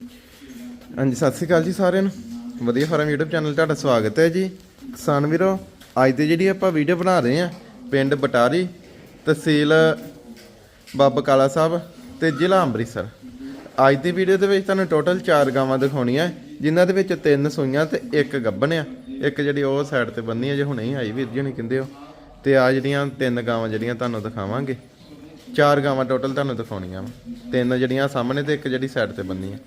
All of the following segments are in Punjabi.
ਹਾਂਜੀ, ਸਤਿ ਸ਼੍ਰੀ ਅਕਾਲ ਜੀ ਸਾਰਿਆਂ ਨੂੰ। ਵਧੀਆ ਫਾਰਮ YouTube ਚੈਨਲ ਤੁਹਾਡਾ ਸਵਾਗਤ ਹੈ ਜੀ। ਕਿਸਾਨ ਵੀਰੋ, ਅੱਜ ਦੀ ਜਿਹੜੀ ਆਪਾਂ ਵੀਡੀਓ ਬਣਾ ਰਹੇ ਹਾਂ, ਪਿੰਡ ਬਟਾਰੀ ਤਹਿਸੀਲ ਬਾਬਾ ਕਾਲਾ ਸਾਹਿਬ ਤੇ ਜ਼ਿਲ੍ਹਾ ਅੰਮ੍ਰਿਤਸਰ। ਅੱਜ ਦੀ ਵੀਡੀਓ ਦੇ ਵਿੱਚ ਤੁਹਾਨੂੰ ਟੋਟਲ 4 ਗਾਵਾਂ ਦਿਖਾਉਣੀਆਂ, ਜਿਨ੍ਹਾਂ ਦੇ ਵਿੱਚ ਤਿੰਨ ਸੂਈਆਂ ਤੇ ਇੱਕ ਗੱਭਣ ਆ ਇੱਕ ਜਿਹੜੀ ਉਹ ਸਾਈਡ ਤੇ ਬੰਨੀ ਹੈ ਜੇ ਹੁਣੇ ਹੀ ਆਈ ਵੀਰ ਜੀ ਹੁਣੀ ਕਹਿੰਦੇ ਹੋ। ਤੇ ਆ ਜਿਹੜੀਆਂ ਤਿੰਨ ਗਾਵਾਂ ਜਿਹੜੀਆਂ ਤੁਹਾਨੂੰ ਦਿਖਾਵਾਂਗੇ। ਚਾਰ ਗਾਵਾਂ ਟੋਟਲ ਤੁਹਾਨੂੰ ਦਿਖਾਉਣੀਆਂ ਵਾ। ਤਿੰਨ ਜਿਹੜੀਆਂ ਸਾਹਮਣੇ ਤੇ ਇੱਕ ਜਿਹੜੀ ਸਾਈਡ ਤੇ ਬੰਨੀ ਹੈ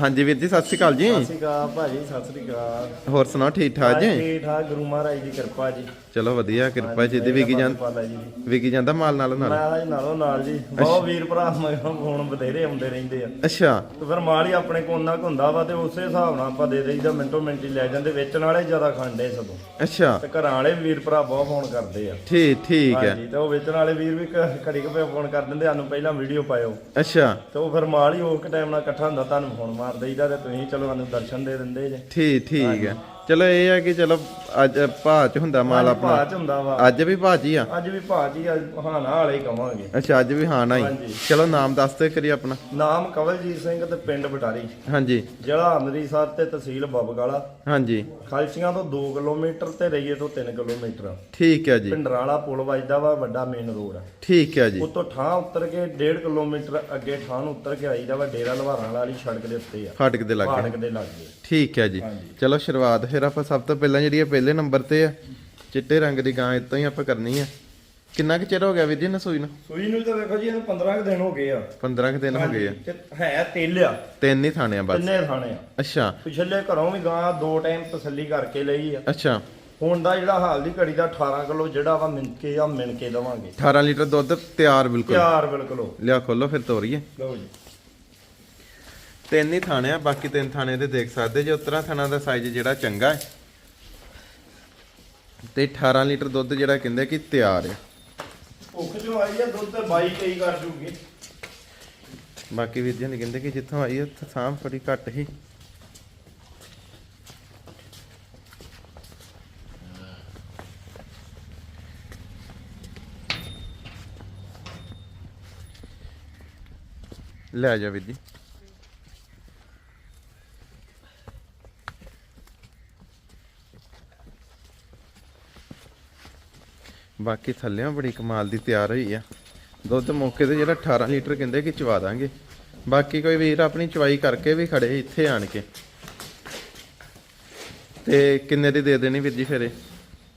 ਹਾਂਜੀ ਵੀਰ ਜੀ ਸਤਿ ਸ਼੍ਰੀ ਅਕਾਲ ਜੀ। ਸਤਿ ਸ਼੍ਰੀ ਅਕਾਲ ਭਾਜੀ ਸਤਿ ਸ਼੍ਰੀ ਅਕਾਲ। ਹੋਰ ਸੁਣਾਓ ਠੀਕ ਠਾਕ ਜੀ? ਠੀਕ ਠਾਕ ਗੁਰੂ ਮਹਾਰਾਜ ਦੀ ਕਿਰਪਾ ਜੀ। ਚਲੋ ਵਧੀਆ ਕਿਰਪਾ ਜੀ ਦੀ ਵਿਕੀ ਜਾਂ ਪਾਲਾ ਜੀ ਦੀ। ਵਿਕੀ ਜਾਂਦਾ ਮਾਲ ਨਾਲ ਨਾਲ। ਮੈਂ ਜੀ ਨਾਲੋਂ ਨਾਲ ਜੀ। ਬਹੁਤ ਵੀਰ ਭਰਾ ਮਗਰੋਂ ਫੋਨ ਬਥੇਰੇ ਆਉਂਦੇ ਰਹਿੰਦੇ ਆ। ਅੱਛਾ। ਤੇ ਫਿਰ ਮਾਲ ਹੀ ਆਪਣੇ ਕੋਲ ਨਾ ਹੁੰਦਾ ਵਾ ਤੇ ਉਸੇ ਹਿਸਾਬ ਨਾਲ ਆਪਾਂ ਦੇ ਦੇਈਦਾ ਮਿੰਟੋ ਮਿੰਟ ਹੀ ਲੈ ਜਾਂਦੇ ਵੇਚਣ ਵਾਲੇ ਜ਼ਿਆਦਾ ਖਾਂਦੇ ਸਗੋਂ। ਅੱਛਾ। ਤੇ ਘਰਾਂ ਵਾਲੇ ਵੀਰ ਭਰਾ ਬਹੁਤ ਫੋਨ ਕਰਦੇ ਆ। ਠੀਕ ਠੀਕ ਹੈ। ਹਾਂਜੀ ਤੇ ਉਹ ਵੇਚਣ ਵਾਲੇ ਵੀਰ ਵੀ ਘੜੀ ਕੁ ਫੋਨ ਕਰ ਦਿੰਦੇ ਸਾਨੂੰ ਪਹਿਲਾਂ ਵੀਡੀਓ ਪਾਇਓ। ਅੱਛਾ। ਤੇ ਉਹ ਫਿਰ ਮਾਲ ਹੀ ਉਹ ਟਾਈਮ ਨਾਲ ਇਕੱਠਾ ਹੁੰਦਾ ਤੁਹਾਨੂੰ ਫੋਨ ਮਾਰ ਦੇਈਦਾ ਤੇ ਤੁਸੀਂ ਚਲੋ ਸਾਨੂੰ ਦਰਸ਼ਨ ਦੇ ਦਿੰਦੇ ਜੇ। ਠੀਕ ਠੀਕ ਹੈ। ਚਲੋ ਇਹ ਹੈ ਕਿ ਚਲੋ ਅੱਜ ਭਾਅ ਚ ਹੁੰਦਾ ਮਾਲ ਆਪਣਾ। ਭਾਅ ਚ ਹੁੰਦਾ ਵਾ। ਅੱਜ ਵੀ ਭਾਜੀ ਆ? ਅੱਜ ਵੀ ਭਾਜੀ ਅੱਜ ਹਾਨਾ ਵਾਲੇ ਹੀ ਕਵਾਂਗੇ। ਅੱਛਾ ਅੱਜ ਵੀ ਹਾਂ। ਨਾ ਹੀ। ਚਲੋ ਨਾਮ ਦੱਸ ਦੇ ਕਰੀ ਆਪਣਾ। ਨਾਮ ਕਵਲਜੀਤ ਸਿੰਘ ਤੇ ਪਿੰਡ ਬਟਾਰੀ। ਹਾਂਜੀ। ਜ਼ਿਲ੍ਹਾ ਅੰਮ੍ਰਿਤਸਰ ਤੇ ਤਹਿਸੀਲ ਬਬਗਾਲਾ ਹਾਂਜੀ। ਖਾਲਸੀਆਂ ਤੋਂ 2 ਕਿਲੋਮੀਟਰ ਤੇ ਰਈਏ ਤੋਂ 3 ਕਿਲੋਮੀਟਰ। ਠੀਕ ਹੈ ਜੀ। ਪਿੰਡਰਾਲਾ ਪੁਲ ਵੱਜਦਾ ਵਾ ਵੱਡਾ ਮੇਨ ਰੋਡ ਆ। ਠੀਕ ਹੈ ਜੀ। ਉਤੋਂ ਠਾਂ ਉੱਤਰ ਕੇ 1.5 ਕਿਲੋਮੀਟਰ ਅੱਗੇ ਠਾਂ ਨੂੰ ਉੱਤਰ ਕੇ ਆਈਦਾ ਵਾ ਡੇਰਾ ਲਵਾਰਾਂ ਵਾਲੀ ਸੜਕ ਦੇ ਉੱਤੇ ਆ। ਫਾਟਕ ਦੇ ਲੱਗੇ। ਫਾਟਕ ਦੇ ਲਾਗੇ। ਠੀਕ ਹੈ ਜੀ। ਚਲੋ ਸ਼ੁਰੂਆਤ ਫਿਰ ਆਪਾਂ ਸਭ ਤੋਂ ਪਹਿਲਾਂ ਜਿਹੜੀ ਇਹ ਪਹਿਲੇ ਨੰਬਰ ਤੇ ਆ ਚਿੱਟੇ ਰੰਗ ਦੀ ਗਾਂ ਇਤੋਂ ਹੀ ਆਪਾਂ ਕਰਨੀ ਆ। ਕਿੰਨਾ ਕੁ ਚਿਰ ਹੋ ਗਿਆ ਵੀਰ ਜੀ ਨਸੂਈ ਨੂੰ? ਸੂਈ ਨੂੰ ਤਾਂ ਵੇਖੋ ਜੀ ਇਹਨੂੰ 15 ਕੁ ਦਿਨ ਹੋ ਗਏ ਆ। 15 ਕੁ ਦਿਨ ਹੋ ਗਏ ਆ। ਤੇ ਹੈ ਤਿੱਲ ਆ। ਤਿੰਨ ਹੀ ਥਾਣੇ ਆ ਬਸ। ਤਿੰਨੇ ਥਾਣੇ ਆ। ਅੱਛਾ। ਪਿਛਲੇ ਘਰੋਂ ਵੀ ਗਾਂ ਦੋ ਟਾਈਮ ਤਸੱਲੀ ਕਰਕੇ ਲਈ ਆ। ਅੱਛਾ। ਹੁਣ ਦਾ ਜਿਹੜਾ ਹਾਲ ਦੀ ਘੜੀ ਦਾ 18 ਕਿਲੋ ਜਿਹੜਾ ਵਾ ਮਿਣ ਕੇ ਆ ਮਿਣ ਕੇ ਦਵਾਂਗੇ। 18 ਲੀਟਰ ਦੁੱਧ ਤਿਆਰ ਬਿਲਕੁਲ। ਤਿਆਰ ਬਿਲਕੁਲ। ਹੋ ਲਿਆ ਖੋਲੋ ਫਿਰ ਤੋਰੀਏ। ਲਓ ਜੀ। ਤਿੰਨ ਹੀ ਥਾਣੇ ਆ ਬਾਕੀ ਤਿੰਨ ਥਾਣੇ ਤੇ ਦੇਖ ਸਕਦੇ ਜੇ ਉਤਰਾ ਥਾਣਾ ਦਾ ਸਾਈਜ਼ ਜਿਹੜਾ ਚੰਗਾ ਹੈ। ਤੇ 18 ਲੀਟਰ ਦੁੱਧ ਜਿਹੜਾ ਕਹਿੰਦੇ ਕਿ ਤਿਆਰ ਹੈ। ਭੁੱਖ ਜੋ ਆਈ ਆ ਦੁੱਧ ਤੇ 22 ਕਈ ਕਰ ਜੂਗੀ। ਬਾਕੀ ਵੀਰ ਜੀ ਨੇ ਕਹਿੰਦੇ ਕਿ ਜਿੱਥੋਂ ਆਈ ਉੱਥੇ ਸਾਂਭ ਥੋੜੀ ਘੱਟ ਹੀ। ਲੈ ਜਾ ਵੀਰ ਜੀ। ਬਾਕੀ ਥੱਲਿਆਂ ਬੜੀ ਕਮਾਲ ਦੀ ਤਿਆਰ ਹੋਈ ਆ। ਦੁੱਧ ਮੌਕੇ ਤੇ ਜਿਹੜਾ 18 ਲੀਟਰ ਕਹਿੰਦੇ ਕਿ ਚਵਾ ਦਾਂਗੇ। ਬਾਕੀ ਕੋਈ ਵੀਰ ਆਪਣੀ ਚਵਾਈ ਕਰਕੇ ਵੀ ਖੜੇ ਇੱਥੇ ਆਣ ਕੇ। ਤੇ ਕਿੰਨੇ ਦੀ ਦੇ ਦੇਣੀ ਵੀਰ ਜੀ ਫੇਰੇ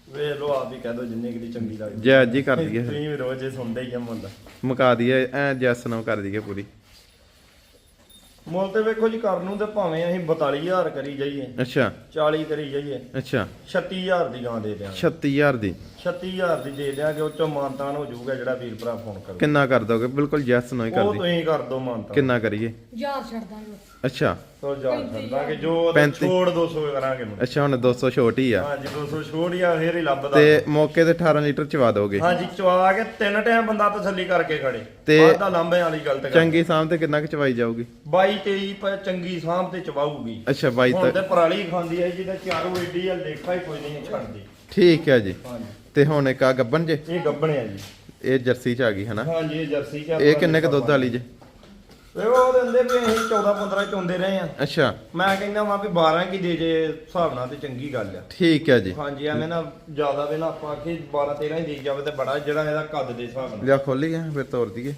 ਵੇ ਲੋ ਆਪ ਵੀ ਕਹਿ ਦੋ ਜਿੰਨੇ ਕਿ ਚੰਗੀ ਲੱਗਦੀ। ਜੈ ਜੀ ਕਰ ਦਈਏ। ਤੁਸੀਂ ਵੀ ਰੋਜ਼ ਇਹ ਸੁਣਦੇ ਹੀ ਆ ਮੁੱਲ। ਮੁਕਾ ਦਈਏ ਐ ਜੈਸ ਨਾ ਕਰ ਦਈਏ ਪੂਰੀ। ਮੁੱਲ ਤੇ ਵੇਖੋ ਜੀ ਕਰਨ ਨੂੰ ਤੇ ਭਾਵੇਂ ਅਸੀਂ 42000 ਕਰੀ ਜਾਈਏ। ਅੱਛਾ। 40 ਕਰੀ ਜਾਈਏ। ਅੱਛਾ। 36000 ਦੀ ਗਾਂ ਦੇ ਦਿਆਂਗੇ। 36000 ਦੀ। 36000 ਦੀ ਦੇ ਦਿਆਂਗੇ ਉਹ ਚੋਂ ਮਾਨਤਾਨ ਹੋ ਜਾਊਗਾ ਜਿਹੜਾ ਵੀਰ ਭਰਾ ਫੋਨ ਕਰੂ ਕਿੰਨਾ ਕਰ ਦੋਗੇ? ਬਿਲਕੁਲ ਜੈਸ ਨਾ ਹੀ ਕਰ ਉਹ ਦੀ ਤੁਸੀਂ ਕਰ ਦੋ ਮਾਨਤਾਨ। ਕਿੰਨਾ ਕਰੀਏ? ਯਾਰ ਛੱਡ ਦਾਂਗੇ। ਅੱਛਾ। ਤੋ ਜਾ ਛੱਡਾਂਗੇ ਜੋ ਉਹਦਾ ਪੈਂਤੀ। ਛੋੜ 200 ਕਰਾਂਗੇ ਮੁੰਡੇ। ਅੱਛਾ ਹੁਣ 200 ਛੋਟ ਹੀ ਆ। ਹਾਂਜੀ 200 ਛੋੜ ਹੀ ਆ ਫੇਰ ਹੀ ਲੱਭਦਾ। ਤੇ ਮੌਕੇ ਤੇ 18 ਲੀਟਰ ਚਵਾ ਦੋਗੇ? ਹਾਂਜੀ ਚਵਾ ਕੇ ਤਿੰਨ ਟਾਈਮ ਬੰਦਾ ਤਸੱਲੀ ਕਰਕੇ ਖੜੇ। ਤੇ- ਵਾਦਾ ਲਾਂਬੇ ਵਾਲੀ ਗਲਤ ਕਰ ਚੰਗੀ ਸਾਂਭ ਤੇ ਕਿੰਨਾ ਕੁ ਚਵਾਈ ਜਾਊਗੀ? 22 23 ਪਰ ਚੰਗੀ ਸਾਂਭ ਤੇ ਚਵਾਊਗੀ। ਅੱਛਾ 22 ਹੁਣ ਤੇ ਪਰਾਲੀ ਖਾਂਦੀ ਹੈ ਜਿਹਦਾ ਚਾਰੋ ਏਡੀ ਆ ਲੇਖਾ ਹੀ ਕੋਈ ਨਹੀਂ ਛੱਡਦੀ। ਠੀਕ ਹੈ ਜੀ। ਹਾਂਜੀ। ਤੇ ਹੁਣ ਇੱਕ ਆ ਗੱਬਨ ਜੇ? ਇਹ ਗੱਬਣੇ ਆ ਜੀ। ਇਹ ਜਰਸੀ ਚ ਆ ਗਈ ਹਨਾ? ਹਾਂਜੀ ਇਹ ਜਰਸੀ ਚ ਇਹ ਕਿੰਨੇ ਕ ਦੁੱਧ ਵਾਲੀ ਜੇ? ਵੇ ਉਹ ਦਿੰਦੇ ਵੀ ਅਸੀਂ 14 15 ਚੋਂਦੇ ਰਹੇ ਆ ਅੱਛਾ। ਮੈਂ ਕਹਿੰਦਾ ਵਾਂ ਵੀ 12 ਕੀ ਦੇ ਜੇ ਹਿਸਾਬ ਨਾਲ ਤੇ ਚੰਗੀ ਗੱਲ ਆ। ਠੀਕ ਹੈ ਜੀ। ਹਾਂਜੀ ਐਵੇਂ ਨਾ ਜ਼ਿਆਦਾ ਵੀ ਨਾ ਆਪਾਂ ਕਿ 12 13 ਹੀ ਦੇ ਜਾਵੇ ਤੇ ਬੜਾ ਜਿਹੜਾ ਇਹਦਾ ਕੱਦ ਦੇ ਹਿਸਾਬ ਨਾਲ। ਲਿਆ ਖੋਲੀ ਆ ਫਿਰ ਤੋੜ ਦਈਏ।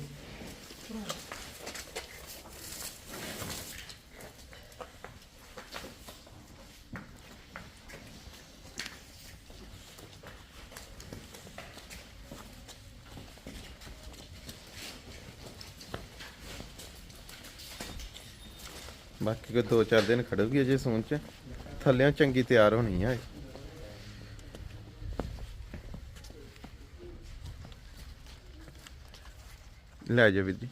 ਬਾਕੀ ਕੋ ਦੋ ਚਾਰ ਦਿਨ ਖੜੂਗੀ ਅਜੇ ਸੂਣ ਚ। ਥੱਲਿਆਂ ਚੰਗੀ ਤਿਆਰ ਹੋਣੀ ਆ ਲੈ ਜਾ ਵੀਰ ਜੀ।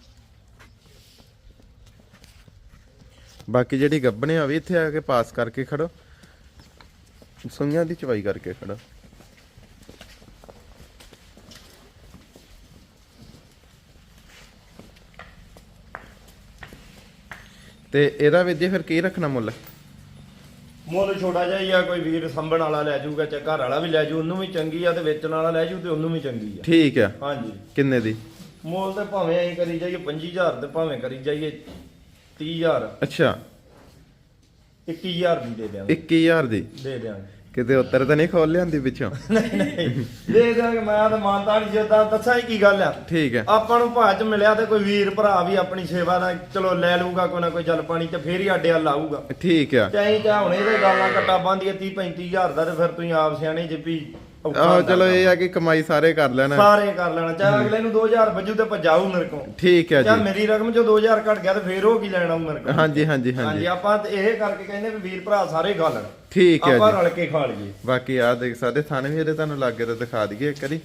ਬਾਕੀ ਜਿਹੜੀ ਗੱਬਣੇ ਆ ਵੀ ਇੱਥੇ ਆ ਕੇ ਪਾਸ ਕਰਕੇ ਖੜੋ। ਸੁਈਆਂ ਦੀ ਚਵਾਈ ਕਰਕੇ ਖੜੋ। ਤੇ ਇਹਦਾ ਵੀਰ ਜੀ ਫਿਰ ਕੀ ਰੱਖਣਾ ਮੁੱਲ? ਮੁੱਲ ਛੋਟਾ ਜਿਹਾ ਹੀ ਆ ਕੋਈ ਵੀਰ ਸੰਭਣ ਵਾਲਾ ਲੈ ਜਾਊਗਾ ਚਾਹੇ ਘਰ ਵਾਲਾ ਵੀ ਲੈ ਜਾਊ ਉਹਨੂੰ ਵੀ ਚੰਗੀ ਆ ਤੇ ਵੇਚਣ ਵਾਲਾ ਲੈ ਜਾਊ ਤੇ ਉਹਨੂੰ ਵੀ ਚੰਗੀ ਆ। ਠੀਕ ਆ। ਹਾਂਜੀ। ਕਿੰਨੇ ਦੀ? ਮੁੱਲ ਤੇ ਭਾਵੇਂ ਅਸੀਂ ਕਰੀ ਜਾਈਏ 25000 ਤੇ ਭਾਵੇਂ ਕਰੀ ਜਾਈਏ 30000 ਅੱਛਾ। 21000 ਦੀ ਦੇ ਦਿਆਂਗੇ। 21000 ਦੀ? ਦੇ ਦਿਆਂਗੇ। ਕਿਤੇ ਉੱਤਰ ਤਾਂ ਨਹੀਂ ਖੋਲ ਲਿਆਂਦੀ ਪਿੱਛੋਂ? ਨਹੀਂ ਨਹੀਂ। ਦੇ ਦਿਆਂਗੇ ਮੈਂ ਤਾਂ ਮਾਨਤਾ ਨਹੀਂ ਜਿੱਦਾਂ ਦੱਸਾਂ ਹੀ ਕੀ ਗੱਲ ਆ। ਠੀਕ ਹੈ ਆਪਾਂ ਨੂੰ ਭਾਜ ਮਿਲਿਆ ਤੇ ਕੋਈ ਵੀਰ ਭਰਾ ਵੀ ਆਪਣੀ ਸੇਵਾ ਦਾ ਚਲੋ ਲੈ ਲਊਗਾ ਕੋਈ ਨਾ ਕੋਈ ਜਲ ਪਾਣੀ ਤੇ ਫੇਰ ਹੀ ਅੱਡੇ ਵੱਲ ਆਊਗਾ। ਠੀਕ ਆ। ਚਾਹੀ ਚਾਹ ਹੁਣੇ ਤੇ ਗਾਲਾਂ ਕੱਟਾ ਬੰਦੀਆਂ 30 35000 ਦਾ ਤੇ ਫਿਰ ਤੁਸੀਂ ਆਪ ਸਿਆਣੇ ਜੇ ਵੀ ਔਖਾ ਆਹੋ ਚਲੋ। ਇਹ ਆ ਕਿ ਕਮਾਈ ਸਾਰੇ ਕਰ ਲੈਣਾ। ਸਾਰੇ ਕਰ ਲੈਣਾ। ਚਾਹੇ ਅਗਲੇ ਨੂੰ 2000 ਵੱਜੂ ਤੇ ਭਜਾਊ ਮੇਰੇ ਕੋਲ। ਠੀਕ ਹੈ ਚਾਹ ਜੀ। ਮੇਰੀ ਰਕਮ ਚੋਂ 2000 ਘਟ ਗਿਆ ਤੇ ਫੇਰ ਉਹ ਕੀ ਲੈਣਾ ਉਹ ਮੇਰੇ ਕੋਲ। ਹਾਂਜੀ ਹਾਂਜੀ ਹਾਂਜੀ। ਹਾਂਜੀ ਆਪਾਂ ਤੇ ਇਹ ਕਰਕੇ ਕਹਿੰਦੇ ਵੀ ਵੀਰ ਭਰਾ ਸਾਰੇ ਖਾ ਲੈਣ। ਠੀਕ ਹੈ ਆਪਾਂ ਜੀ। ਰਲ ਕੇ ਖਾ ਲਈਏ। ਬਾਕੀ ਆ ਦੇਖ ਸਕਦੇ ਥਾਣੇ ਵੀ ਇਹਦੇ ਤੁਹਾਨੂੰ ਲਾਗੇ ਤੇ ਦਿਖਾ ਦਈਏ ਇੱਕ ਵਾਰੀ।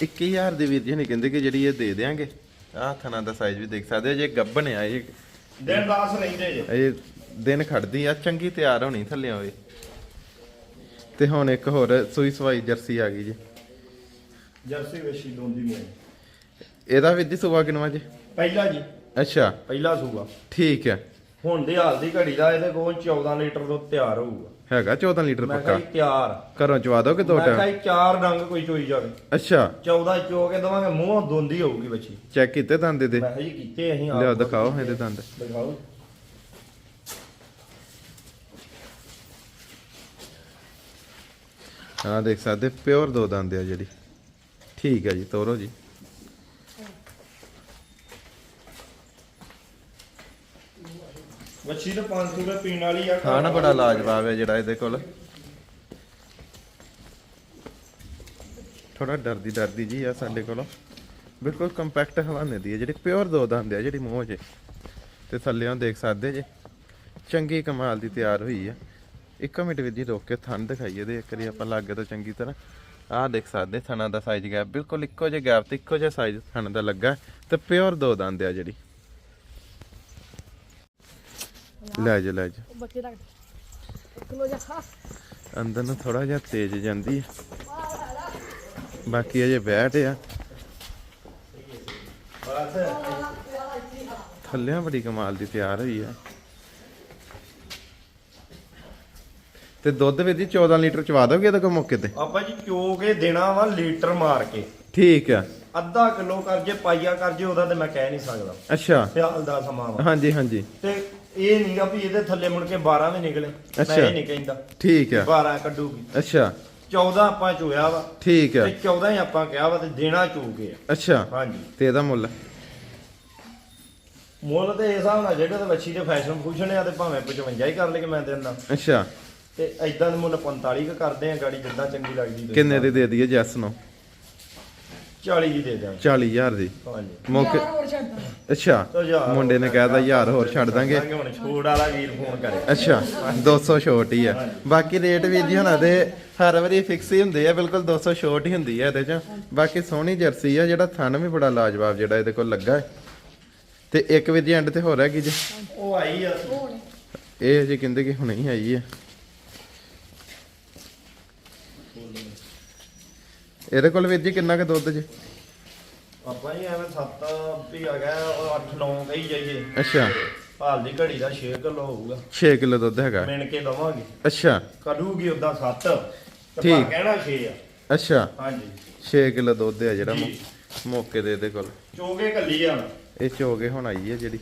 21000 ਦੀ ਵੀਰ ਜੀ ਨੇ ਕਹਿੰਦੇ ਕਿ ਜਿਹੜੀ ਇਹ ਦੇ ਦੇਾਂਗੇ ਆਹ ਥਣਾ ਦਾ ਸਾਈਜ਼ ਵੀ ਦੇਖ ਸਕਦੇ ਹੋ ਜੇ ਗੱਬਨ ਆ ਇਹ। ਦਿਨ ਦਾਸ ਰਹਿੰਦੇ ਜੇ। ਇਹ ਦਿਨ ਖੜਦੀ ਆ ਚੰਗੀ ਤਿਆਰ ਹੋਣੀ ਥੱਲੇ ਹੋਵੇ ਤੇ ਹੁਣ ਇੱਕ ਹੋਰ ਸੂਈ ਸਵਾਈ ਜਰਸੀ ਆ ਗਈ ਜੀ। ਜਰਸੀ ਵੇਸ਼ੀ ਦੋਂਦੀ ਮੋਈ ਇਹਦਾ ਵੀਰ ਜੀ ਸੁਬਾ ਕਿਨਵਾ ਜੀ? ਪਹਿਲਾ ਜੀ। ਅੱਛਾ। ਪਹਿਲਾ ਸੂਆ। ਠੀਕ ਹੈ ਹੁਣ ਦੀ ਹਾਲ ਦੀ ਘੜੀ ਦਾ ਇਹਦੇ ਕੋਲ 14 ਲੀਟਰ ਦੁੱਧ ਤਿਆਰ ਹੋਊਗਾ। ਹੈਗਾ 14 ਲੀਟਰ ਮੈਂ ਪੱਕਾ। ਕਿਹਾ ਜੀ ਤਿਆਰ। ਘਰੋਂ ਚਵਾ ਦੋ ਕਿ ਦੋ ਮੈਂ ਕਿਹਾ ਟਾਈਮ ਜੀ ਚਾਰ ਡੰਗ ਕੋਈ ਚੋਈ ਜਾਵੇ। ਅੱਛਾ। 14 ਚੋ ਕੇ ਦਵਾਂਗੇ ਮੂੰਹ ਦੋਂਦੀ ਹੋਊਗੀ ਬੱਚੀ। ਚੈੱਕ ਕੀਤੇ ਦੰਦ ਦੇ ਮੈਂ ਕਿਹਾ ਜੀ ਕੀਤੇ ਅਸੀਂ ਆਪ ਦਿਖਾਓ ਇਹਦੇ ਦੰਦ। ਦਿਖਾਓ। ਹਾਂ ਦੇਖ ਸਕਦੇ ਪਿਓਰ ਦੋ ਦੰਦ ਆ ਜਿਹੜੀ। ਠੀਕ ਹੈ ਜੀ ਤੋਰੋ ਜੀ। ਬੱਚੀ ਤਾਂ 500 ਰੁਪਏ ਪੀਣ ਵਾਲੀ ਆ। ਖਾਣਾ ਬੜਾ ਲਾਜਵਾਬ ਹੈ ਜਿਹੜਾ ਇਹਦੇ ਕੋਲ। ਥੋੜਾ ਡਰਦੀ ਡਰਦੀ ਜੀ ਆ ਸਾਡੇ ਕੋਲ। ਬਿਲਕੁਲ ਕੰਪੈਕਟ ਹਵਾਨੇ ਦੀ ਹੈ ਜਿਹੜੀ ਪਿਓਰ ਦੋ ਦੰਦ ਆ ਜਿਹੜੀ ਮੂੰਹ 'ਚ ਤੇ ਥੱਲੇੋਂ ਦੇਖ ਸਕਦੇ ਜੇ। ਚੰਗੀ ਕਮਾਲ ਦੀ ਤਿਆਰ ਹੋਈ ਆ। ਇੱਕ ਮਿੰਟ ਵੀਰ ਜੀ ਰੋਕ ਕੇ ਥਣ ਦਿਖਾਈਏ ਇਹਦੇ ਇੱਕ ਵਾਰੀ ਆਪਾਂ ਲਾਗੇ ਤੋਂ ਚੰਗੀ ਤਰ੍ਹਾਂ। ਆਹ ਦੇਖ ਸਕਦੇ ਥਣਾ ਦਾ ਸਾਈਜ਼ ਗੈਪ ਬਿਲਕੁਲ ਇੱਕੋ ਜਿਹਾ ਗੈਪ ਤੇ ਇੱਕੋ ਜਿਹਾ ਸਾਈਜ਼ ਥਣ ਦਾ ਲੱਗਾ ਹੈ ਤੇ ਪਿਓਰ ਦੋ ਦੰਦ ਆ ਜਿਹੜੀ। ਲੈ ਜਾ ਲੈ ਜਾ ਦਾ ਅੰਦਰ ਨੂੰ ਥੋੜਾ ਜਿਹਾ ਤੇਜ਼ ਜਾਂਦੀ ਹੈ। ਬਾਕੀ ਅਜੇ ਬੈਠ ਆ। ਥੱਲਿਆਂ ਬੜੀ ਕਮਾਲ ਦੀ ਤਿਆਰ ਹੋਈ ਆ। ਤੇ ਦੁੱਧ ਵੀ ਦੀ 14 ਲੀਟਰ ਚਵਾ ਦੋਗੇ ਇਹਦੇ ਕੋ ਮੌਕੇ ਤੇ? ਆਪਾਂ ਜੀ ਚੋ ਕੇ ਦੇਣਾ ਵਾ ਲੀਟਰ ਮਾਰ ਕੇ। ਠੀਕ ਆ। ਅੱਧਾ ਕਿਲੋ ਕਰ ਜੇ ਪਾਈਆ ਕਰ ਜੇ ਉਹਦਾ ਤੇ ਮੈਂ ਕਹਿ ਨਹੀਂ ਸਕਦਾ। ਅੱਛਾ। ਸਿਆਲ ਦਾ ਸਮਾਂ ਵਾ। ਹਾਂਜੀ ਹਾਂਜੀ। ਤੇ ਇਹ ਨਹੀਂਗਾ ਵੀ ਇਹਦੇ ਥੱਲੇ ਮੁੜ ਕੇ 12 ਵੀ ਨਿਕਲੇ। ਮੈਂ। ਇਹ ਨਹੀਂ ਕਹਿੰਦਾ ਠੀਕ ਆ। 12 ਕੱਢੂਗੀ। ਅੱਛਾ। 14 ਆਪਾਂ ਚੋਇਆ ਵਾ। ਠੀਕ ਆ। ਤੇ 14 ਹੀ ਆਪਾਂ ਕਿਹਾ ਵਾ ਤੇ ਦੇਣਾ ਚੋ ਕੇ ਆ। ਅੱਛਾ। ਹਾਂਜੀ। ਤੇ ਇਹਦਾ ਮੁੱਲ? ਮੁੱਲ ਤੇ ਇਸ ਹਿਸਾਬ ਨਾਲ ਜਿਹੜੇ ਤੇ ਵੱਛੀ ਦੇ ਫੈਸ਼ਨ ਫੂਸ਼ਨ ਆ ਤੇ ਭਾਵੇਂ 55 ਹੀ ਕਰ ਲਏ ਕਿ ਮੈਂ ਦਿੰਦਾ। ਅੱਛਾ। ਤੇ ਐਦਾਂ ਦੇ ਮੁੱਲ 45 ਕ ਕਰਦੇ ਆ ਗਾੜੀ ਜਿੱਦਾਂ ਚੰਗੀ ਲੱਗਦੀ ਤੁਸੀਂ ਕਿੰਨੇ ਦੇ ਦੇ ਦਈਏ ਜੈਸ ਨੂੰ? 40 ਹੀ ਦੇ ਦਿਆਂਗੇ। 40000 ਦੀ? ਹਾਂਜੀ। ਮੌਕੇ ਯਾਰ ਹੋਰ ਛੱਡ ਦਾਂ। ਅੱਛਾ ਤਾਂ ਯਾਰ ਮੁੰਡੇ ਨੇ ਕਹਿਤਾ ਯਾਰ ਹੋਰ ਛੱਡ ਦਾਂਗੇ। ਹੁਣ ਛੋੜ ਵਾਲਾ ਵੀਰ ਫੋਨ ਕਰੇ। ਅੱਛਾ 200 ਛੋਟ ਹੀ ਆ। ਬਾਕੀ ਰੇਟ ਵੀਰ ਜੀ ਹੁਣਾਂ ਦੇ ਹਰ ਵਾਰੀ ਫਿਕਸ ਹੀ ਹੁੰਦੇ ਆ ਬਿਲਕੁਲ 200 ਛੋਟ ਹੀ ਹੁੰਦੀ ਆ ਇਹਦੇ ਚ। ਬਾਕੀ ਸੋਹਣੀ ਜਰਸੀ ਆ ਜਿਹੜਾ ਥਣ ਵੀ ਬੜਾ ਲਾਜਵਾਬ ਜਿਹੜਾ ਇਹਦੇ ਕੋਲ ਲੱਗਾ ਹੈ। ਤੇ ਇੱਕ ਵੀਰ ਜੀ ਐਂਡ ਤੇ ਹੋ ਰਿਹਾ ਕੀ ਜੀ? ਉਹ ਆਈ ਆ। ਉਹ ਇਹ ਜੀ ਕਹਿੰਦੇ ਕਿ ਹੁਣੇ ਹੀ ਆਈ ਹੈ ਇਹਦੇ ਕੋਲ ਵੀਰ ਜੀ ਕਿੰਨਾ ਕੁ ਦੁੱਧ ਜੀ? ਆਪਾਂ ਜੀ ਐਵੇਂ ਸੱਤ ਵੀ ਆ ਗਿਆ 8 9 ਕਹੀ ਜਾਈਏ। ਅੱਛਾ। ਹਾਲ ਦੀ ਘੜੀ ਦਾ 6 ਕਿਲੋ ਹੋਊਗਾ। 6 ਕਿਲੋ ਦੁੱਧ ਹੈਗਾ। ਮਿਣ ਕੇ ਦਵਾਂਗੇ। ਅੱਛਾ। ਕਰੂਗੀ ਉਦਾਂ 7 ਤੇ ਠੀਕ। ਭਾ ਕਹਿਣਾ 6 ਆ। ਅੱਛਾ। ਹਾਂਜੀ। 6 ਕਿਲੋ ਦੁੱਧ ਹੈ ਜਿਹੜਾ ਜੀ। ਮੌਕੇ ਦੇ ਇਹਦੇ ਕੋਲ। ਚੋਗੇ ਕੱਲੀ ਆ ਇਹ ਚੋਗੇ ਹੁਣ ਆਈ ਹੈ ਜਿਹੜੀ।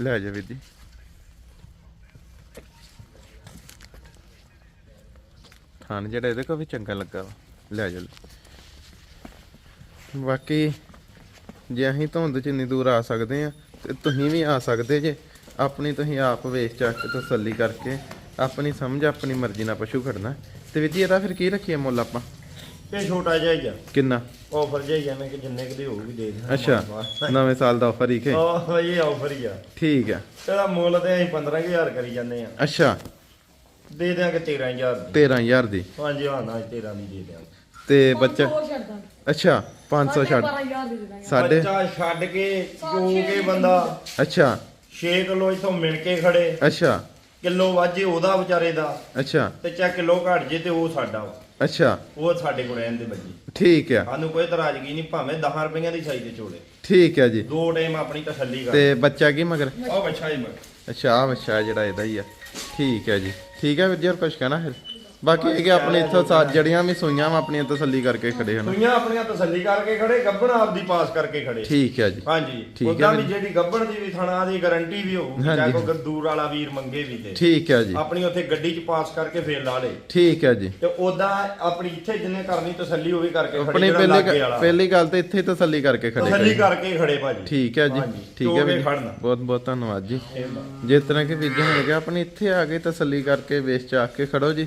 ਲੈ ਜਾ ਵੀਰ ਜੀ। ਥਾਨ ਜਿਹੜਾ ਇਹਦੇ ਕੋਲ ਵੀ ਚੰਗਾ ਲੱਗਾ ਵਾ। ਲੈ ਜਾ ਬਾਕੀ ਜੇ ਅਸੀਂ ਧੁੰਦ ਚ ਇੰਨੀ ਦੂਰ ਆ ਸਕਦੇ ਆ ਤੇ ਤੁਸੀਂ ਵੀ ਆ ਸਕਦੇ ਜੇ। ਆਪਣੀ ਤੁਸੀਂ ਆਪ ਵੇਖ ਚੱਕ ਕੇ ਤਸੱਲੀ ਕਰਕੇ, ਆਪਣੀ ਸਮਝ, ਆਪਣੀ ਮਰਜ਼ੀ ਨਾਲ ਪਸ਼ੂ ਖੜਨਾ। ਤੇ ਵੀਰ ਜੀ ਇਹਦਾ ਫਿਰ ਕੀ ਰੱਖੀਏ ਮੁੱਲ ਆਪਾਂ? ਇਹ ਛੋਟਾ ਜਿਹਾ ਹੀ ਆ। ਕਿੰਨਾ? ਆਫਰ ਜਿਹਾ ਹੀ ਆ ਮੈਂ ਕਿ ਜਿੰਨੇ ਕੁ ਦੀ ਹੋਊਗੀ ਦੇ ਦੇ ਅੱਛਾ ਨਵੇਂ ਸਾਲ ਦਾ ਆਫਰ ਹੀ ਕੇ? ਆਹ ਇਹ ਆਫਰ ਹੀ ਆ। ਠੀਕ ਆ। ਇਹਦਾ ਮੁੱਲ ਤੇ ਅਸੀਂ 15000 ਕਰੀ ਜਾਂਦੇ ਆ ਅੱਛਾ। ਦੇ ਦਿਆਂਗੇ 13000 ਦੀ। 13000 ਦੀ। ਹਾਂਜੀ ਹਾਂ ਨਾ 13 ਦੀ ਦੇ ਦਿਆਂਗੇ। ਤੇ ਬੱਚਾ ਅੱਛਾ 500 ਛੱਡ। 12000 ਦੇ ਦੇ ਦਾਂਗੇ। ਸਾਡੇ ਬੱਚਾ ਛੱਡ ਕੇ ਜੋ ਕੇ ਬੰਦਾ ਅੱਛਾ। 6 ਕਿਲੋ ਇਥੋਂ ਮਿਲ ਕੇ ਖੜੇ। ਅੱਛਾ। ਕਿਲੋ ਵਾਜੇ ਉਹਦਾ ਵਿਚਾਰੇ ਦਾ। ਅੱਛਾ। ਤੇ ਚਾ ਕਿਲੋ ਘਟ ਜੇ ਤੇ ਉਹ ਸਾਡਾ ਵਾ। ਅੱਛਾ। ਉਹ ਸਾਡੇ ਕੋਲ ਰਹਿਣ ਦੇ ਬੱਜੀ ਠੀਕ ਆ। ਸਾਨੂੰ ਕੋਈ ਤਰਾਜ਼ਗੀ ਨਹੀਂ ਭਾਵੇਂ 10 ਰੁਪਈਆਂ ਦੀ ਸਾਈ ਦੇ ਚੋਲੇ। ਠੀਕ ਆ ਜੀ। ਦੋ ਟਾਈਮ ਆਪਣੀ ਤਸੱਲੀ ਕਰ। ਤੇ ਬੱਚਾ ਕੀ ਮਗਰ? ਉਹ ਬੱਚਾ ਹੀ ਮਰ ਅੱਛਾ ਆ ਬੱਚਾ ਜਿਹੜਾ ਇਹਦਾ ਹੀ ਆ। ਠੀਕ ਹੈ ਜੀ। ਠੀਕ ਹੈ ਵੀਰ ਜੀ ਹੋਰ ਕੁਝ ਕਹਿਣਾ ਫਿਰ? ਬਾਕੀ ਇਹ ਕਿ ਆਪਣੇ ਇੱਥੋਂ ਸਾ ਜੜੀਆਂ ਵੀ ਸੂਈਆਂ ਵਾ ਆਪਣੀਆਂ ਤਸੱਲੀ ਕਰਕੇ ਖੜੇ ਹਨ। ਦੁਨੀਆ ਆਪਣੀਆਂ ਤਸੱਲੀ ਕਰਕੇ ਖੜੇ ਗੱਬਣ ਆਪਦੀ ਪਾਸ ਕਰਕੇ ਖੜੇ। ਠੀਕ ਹੈ ਜੀ। ਹਾਂਜੀ। ਠੀਕ ਹੈ ਉਦਾਂ ਵੀ। ਜਿਹੜੀ ਗੱਬਣ ਦੀ ਵੀ ਥਣਾ ਦੀ ਗਾਰੰਟੀ ਵੀ ਹਾਂਜੀ। ਜਾਂ ਕੋਈ ਗੰਦੂਰ ਵਾਲਾ ਵੀਰ ਮੰਗੇ ਵੀ ਤੇ। ਠੀਕ ਹੈ ਜੀ। ਆਪਣੀ ਉੱਥੇ ਗੱਡੀ 'ਚ ਪਾਸ ਕਰਕੇ ਫੇਰ ਲਾ ਲੇ। ਠੀਕ ਹੈ ਜੀ। ਤੇ ਉਦਾਂ ਆਪਣੀ ਇੱਥੇ ਜਿੰਨੇ ਕਰਨੀ ਤਸੱਲੀ ਉਹ ਵੀ ਕਰਕੇ ਖੜੇ ਆਪਣੀ ਪਹਿਲੀ। ਪਹਿਲੀ ਗੱਲ ਤੇ ਇੱਥੇ ਤਸੱਲੀ ਕਰਕੇ ਖੜੇ ਤਸੱਲੀ ਕਰਕੇ ਖੜੇ ਭਾਜੀ। ਠੀਕ ਹੈ ਜੀ। ਠੀਕ ਹੈ ਚੋ ਕੇ। ਬਹੁਤ ਬਹੁਤ ਧੰਨਵਾਦ ਜੀ। ਜਿਸ ਤਰ੍ਹਾਂ ਕਿ ਵੀਰ ਜੀ ਨੇ ਕਿਹਾ ਆਪਣੀ ਇੱਥੇ ਆ ਕੇ ਤਸੱਲੀ ਕਰਕੇ ਵੇਚ ਚਾਕ ਕੇ ਖੜੋ ਜੀ।